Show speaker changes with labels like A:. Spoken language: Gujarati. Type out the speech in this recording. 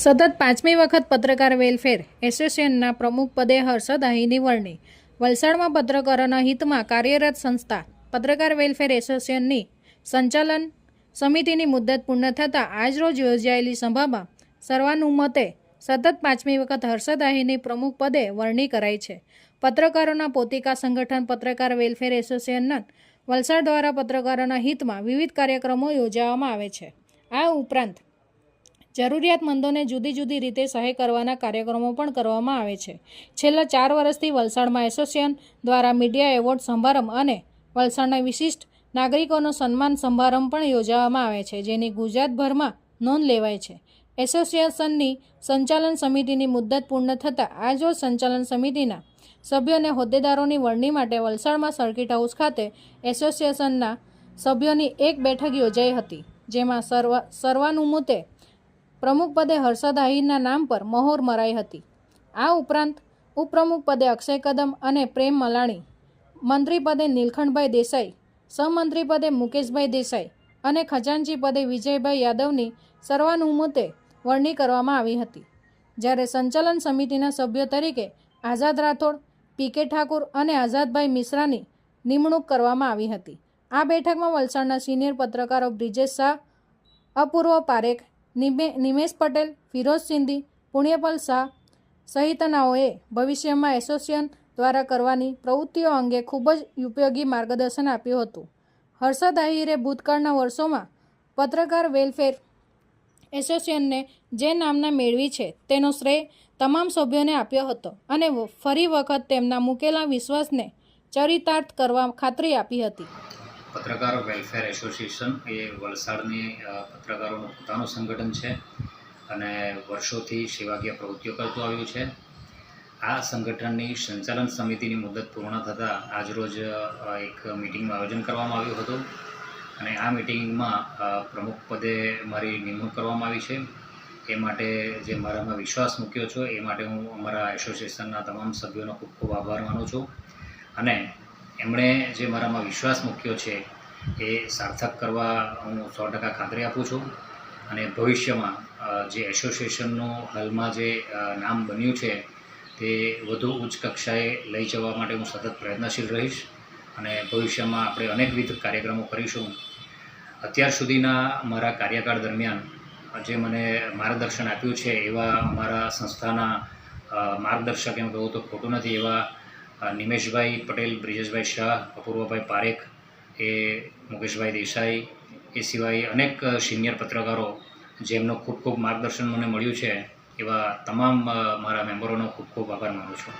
A: સતત પાંચમી વખત પત્રકાર વેલફેર એસોસિએશનના પ્રમુખ પદે હર્ષદ અહીની વરણી. વલસાડમાં પત્રકારોના હિતમાં કાર્યરત સંસ્થા પત્રકાર વેલફેર એસોસિએશનની સંચાલન સમિતિની મુદ્દત પૂર્ણ થતાં આજરોજ યોજાયેલી સભામાં સર્વાનુમતે સતત પાંચમી વખત હર્ષદ આહીની પ્રમુખ પદે વરણી કરાઈ છે. પત્રકારોના પોતિકા સંગઠન પત્રકાર વેલફેર એસોસિએશનના વલસાડ દ્વારા પત્રકારોના હિતમાં વિવિધ કાર્યક્રમો યોજવામાં આવે છે. આ ઉપરાંત જરૂરિયાતમંદોને જુદી જુદી રીતે સહાય કરવાના કાર્યક્રમો પણ કરવામાં આવે છે. છેલ્લા ચાર વર્ષથી વલસાડમાં એસોસિએશન દ્વારા મીડિયા એવોર્ડ સમારંભ અને વલસાડના વિશિષ્ટ નાગરિકોનો સન્માન સમારંભ પણ યોજવામાં આવે છે, જેની ગુજરાતભરમાં નોંધ લેવાય છે. એસોસિએશનની સંચાલન સમિતિની મુદ્દત પૂર્ણ થતાં આજરોજ સંચાલન સમિતિના સભ્યો અને હોદ્દેદારોની વરણી માટે વલસાડમાં સર્કિટ હાઉસ ખાતે એસોસિએશનના સભ્યોની એક બેઠક યોજાઈ હતી, જેમાં સર્વ, સર્વાનુમતે પ્રમુખ પદે હર્ષદ આહિરના નામ પર મહોર મરાઈ હતી. આ ઉપરાંત ઉપપ્રમુખ પદે અક્ષય કદમ અને પ્રેમ મલાણી મંત્રી પદે નીલખંડભાઈ દેસાઈ સહમંત્રી પદે મુકેશભાઈ દેસાઈ અને ખજાનચી પદે વિજયભાઈ યાદવની સર્વાનુમતે વરણી કરવામાં આવી હતી. જ્યારે સંચાલન સમિતિના સભ્યો તરીકે આઝાદ રાઠોડ, પીકે ઠાકુર અને આઝાદભાઈ મિશ્રાની નિમણૂક કરવામાં આવી હતી. આ બેઠકમાં વલસાડના સિનિયર પત્રકારો બ્રિજેશ શાહ, અપૂર્વ પારેખ નિમેશ પટેલ, ફિરોઝ સિંધી, પુણ્યપલ શાહ સહિતનાઓએ ભવિષ્યમાં એસોસિએશન દ્વારા કરવાની પ્રવૃત્તિઓ અંગે ખૂબ જ ઉપયોગી માર્ગદર્શન આપ્યું હતું. હર્ષદ આહિરે ભૂતકાળના વર્ષોમાં પત્રકાર વેલફેર એસોસિએશનને જે નામના મેળવી છે તેનો શ્રેય તમામ સભ્યોને આપ્યો હતો અને ફરી વખત તેમના મૂકેલા વિશ્વાસને ચરિતાર્થ કરવા ખાતરી આપી હતી.
B: પત્રકાર વેલફેર એસોસિએશન એ વલસાડની પત્રકારોનું પોતાનું સંગઠન છે અને વર્ષોથી સેવાકીય પ્રવૃત્તિઓ કરતું આવ્યું છે. આ સંગઠનની સંચાલન સમિતિની મુદત પૂર્ણ થતાં આજરોજ એક મિટિંગનું આયોજન કરવામાં આવ્યું હતું અને આ મિટિંગમાં પ્રમુખ પદે મારી નિમણૂક કરવામાં આવી છે. એ માટે જે મારામાં વિશ્વાસ મૂક્યો છો, એ માટે હું અમારા એસોસિએશનના તમામ સભ્યોનો ખૂબ ખૂબ આભાર માનું છું. અને એમણે જે મારામાં વિશ્વાસ મૂક્યો છે એ સાર્થક કરવા હું સો ટકા ખાતરી આપું છું. અને ભવિષ્યમાં જે એસોસિએશનનું હાલમાં જે નામ બન્યું છે તે વધુ ઉચ્ચ કક્ષાએ લઈ જવા માટે હું સતત પ્રયત્નશીલ રહીશ અને ભવિષ્યમાં આપણે અનેકવિધ કાર્યક્રમો કરીશું. અત્યાર સુધીના મારા કાર્યકાળ દરમિયાન, જે મને માર્ગદર્શન આપ્યું છે એવા અમારા સંસ્થાના માર્ગદર્શક એમ કહું તો ખોટું નથી એવા નિમેશભાઈ પટેલ, બ્રિજેશભાઈ શાહ, અપૂર્વભાઈ પારેખ, એ મુકેશભાઈ દેસાઈ, એ સિવાય અનેક સિનિયર પત્રકારો જેમનું ખૂબ ખૂબ માર્ગદર્શન મને મળ્યું છે, એવા તમામ મારા મેમ્બરોનો ખૂબ ખૂબ આભાર માનું છું.